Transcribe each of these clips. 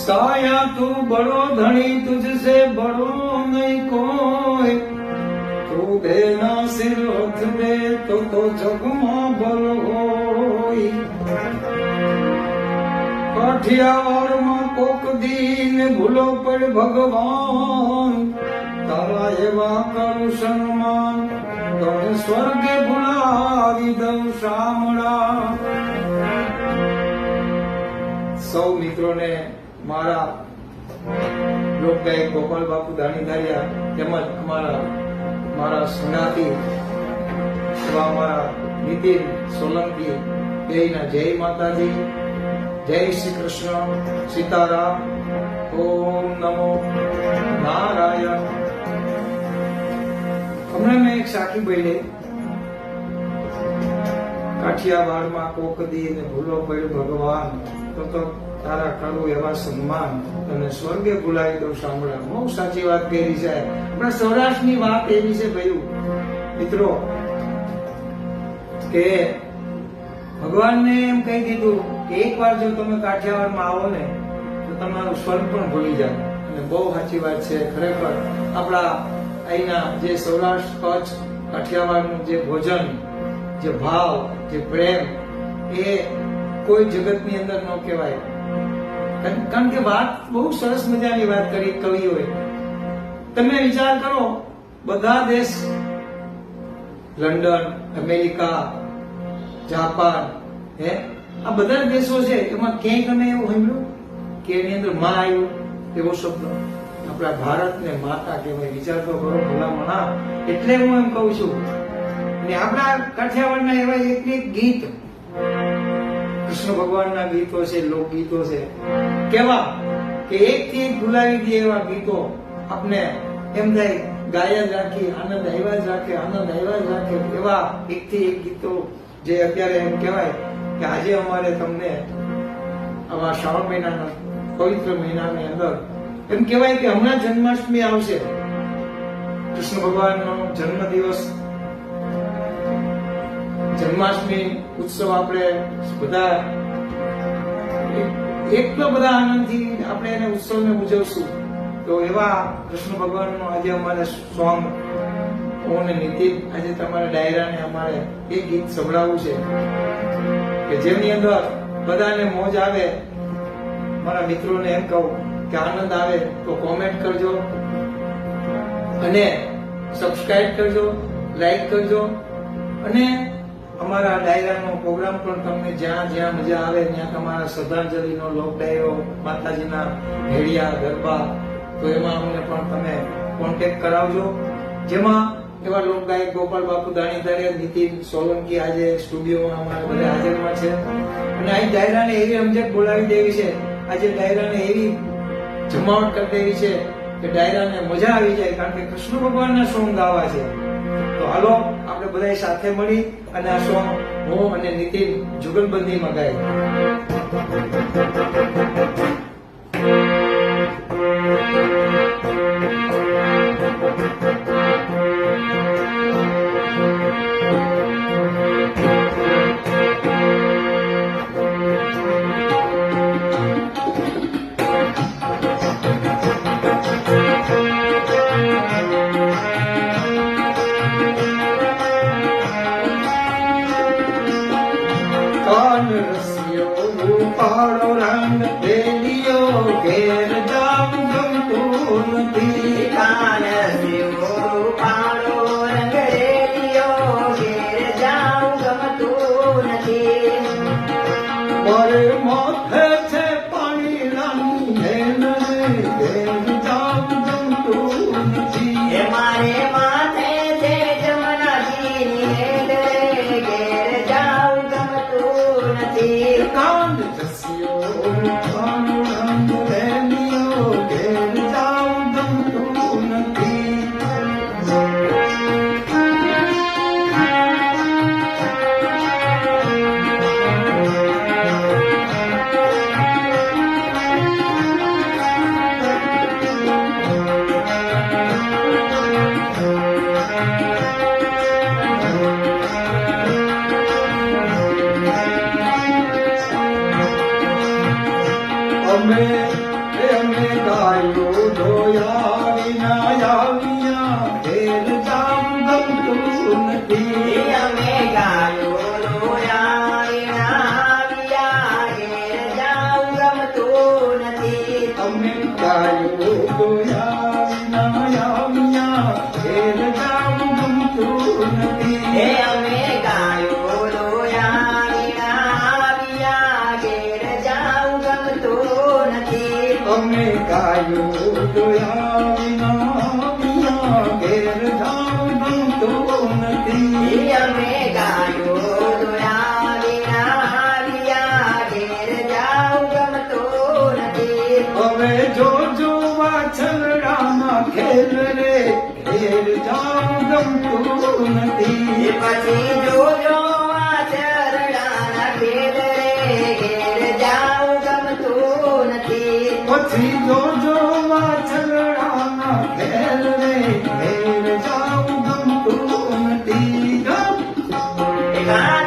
साया तू बड़ो धनी तुझसे बड़ो नहीं कोई તું બેના સિર રથ દે તો તો જગમાં બલ હોય કાઠિયાવાડમાં કોક દીન ભૂલો પડ ભગવાન તારા એવા કરું સન્માન તને સ્વર્ગે ભૂલાવી દઉં શામળા સૌ મિત્રોને મારા લોકગાયક ગોપાલ બાપુ દાણીધારિયા તેમજ અમારા મારા સુનાથી એવા અમારા નીતિન સોલંકી, બેયના જય માતાજી, જય શ્રી કૃષ્ણ, સીતારામ, ઓમ નમો નારાયણ. હમણાં મેં એક સાખી બહેને કાઠિયાવાડમાં કોકદી ને ભૂલો પડ્યો ભગવાન. તો તો તારા કરું એવા સન્માન તને સ્વર્ગે ભૂલાવી દઉં સાંભળા. બહુ સાચી વાત કરી છે. આપણા સૌરાષ્ટ્રની વાત એવી છે ભાઈ મિત્રો, કે ભગવાનને એમ કહી દીધું કે એકવાર જો તમે કાઠિયાવાડમાં આવો ને, તો તમારું સ્વર્ગ પણ ભૂલી જાવ અને બહુ સાચી વાત છે. ખરેખર આપણા અહીંના જે સૌરાષ્ટ્ર કચ્છ કાઠિયાવાડનું જે ભોજન જે ભાવ, જે પ્રેમ, એ કોઈ જગતની અંદર ન કહેવાય. કારણ કે વાત બહુ સરસ મજાની વાત કરી કવિઓએ. તમે વિચાર કરો, બધા દેશ, લંડન, અમેરિકા, જાપાન, હે? આ બધા દેશો છે, એમાં ક્યાંય તમે એવું સાંભળ્યું? કે એની અંદરમાં આવ્યું? એવો શબ્દ. આપણા ભારતને માતા કહેવાય. વિચાર તો કરો, ભલામણા. એટલે હું એમ કહું છું અને આપણા કાઠિયાવાડના એવા એક એક ગીત. કૃષ્ણ ભગવાનના ગીતો છે, લોકગીતો છે. કેવા કે એક થી એક ભૂલાવી દે એવા ગીતો આપને એમ થાય, ગાયા જ રાખી, આનંદ આવ્યા જ રાખે, આનંદ આવ્યા જ રાખે. એવા એક થી એક ગીતો જે અત્યારે એમ કહેવાય કે આજે અમારે તમને આવા શ્રાવણ મહિનાના, પવિત્ર મહિનાની અંદર એમ કહેવાય કે હમણાં જન્માષ્ટમી આવશે. કૃષ્ણ ભગવાનનો જન્મ દિવસ જન્માષ્ટમી ઉત્સવ આપણે બધા એટલો બધા આનંદથી આપણે એને ઉત્સવને ઉજવશું. તો એવા કૃષ્ણ ભગવાનનો આજે અમારે સોંગ અને નીતિન આજે તમારા ડાયરાને અમારે એ ગીત સંભળાવવું છે કે જેની અંદર બધાને મોજ આવે, મારા મિત્રોને એમ કહું કે આનંદ આવે તો કોમેન્ટ કરજો અને સબસ્ક્રાઇબ કરજો લાઈક કરજો અને અમારા ડાયરાનો પ્રોગ્રામ પણ તમને જ્યાં જ્યાં મજા આવે, ત્યાં તમારા શ્રદ્ધાંજલિનો લોક ડાયરો, માતાજીના ભેડિયા ગરબા, તો એમાં અમને પણ તમે કોન્ટેક્ટ કરાવજો. જેમાં એવા લોકગાયક ગોપાલ બાપુ દાણીધારે નીતિન સોલંકી આજે સ્ટુડિયોમાં અમારા બધા હાજરમાં છે. અને અહીં ડાયરાને એવી અમજક બોલાવી દેવી છે, આજે ડાયરાને એવી જમાવટ કરી દેવી છે કે ડાયરાને મજા આવી જાય, કારણ કે કૃષ્ણ ભગવાનના સોંગ ગાવા છે. તો હાલો બધા સાથે મળી અને આ સોંગ હું અને નીતિન જુગલબંધીમાં ગાય રસિયો રૂપાળો રંગ બેલિયો ઘેર Amen. અમે ગાયું જોયા વિના વિના ઘેર જાઉં તો નથી જોજો વાછલડામાં ખેલ રે ઘેર જાઉં ગમતો નથી પછી જો Amen.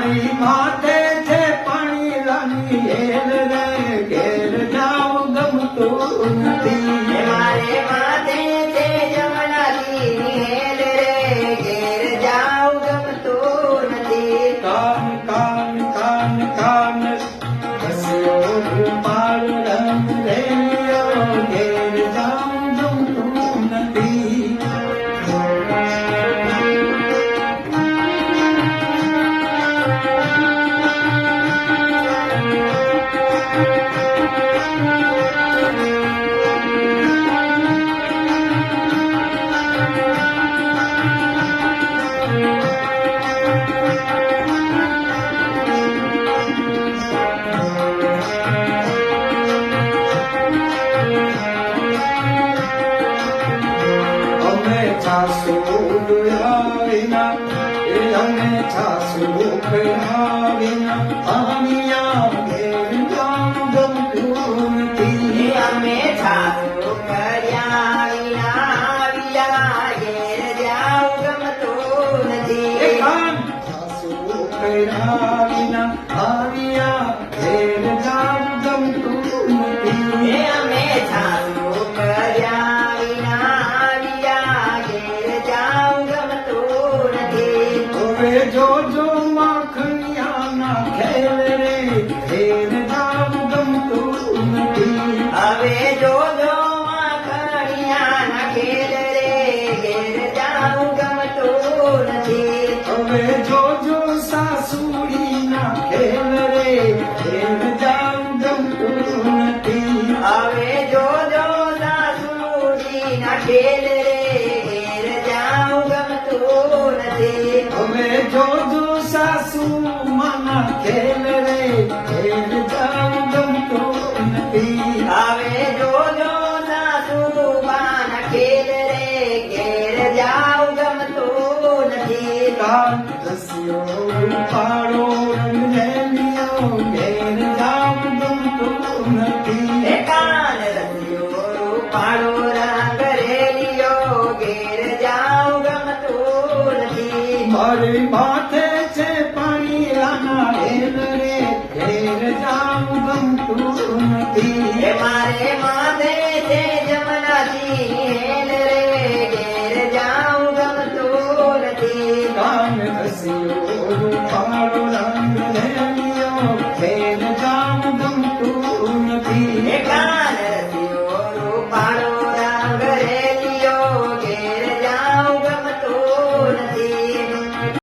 காளி மாத்த ta su pe ha mi ha पे जो जो જોજો સાસુ મન ખેલ રે, ખેલ જાવ ગમતો નથી. આવે જોજો સાસુ મન ખેલ રે, ખેલ જાવ ગમતો નથી. કાન રસ્યો પાડો રંગેલિયો ખેલ Mari Mate.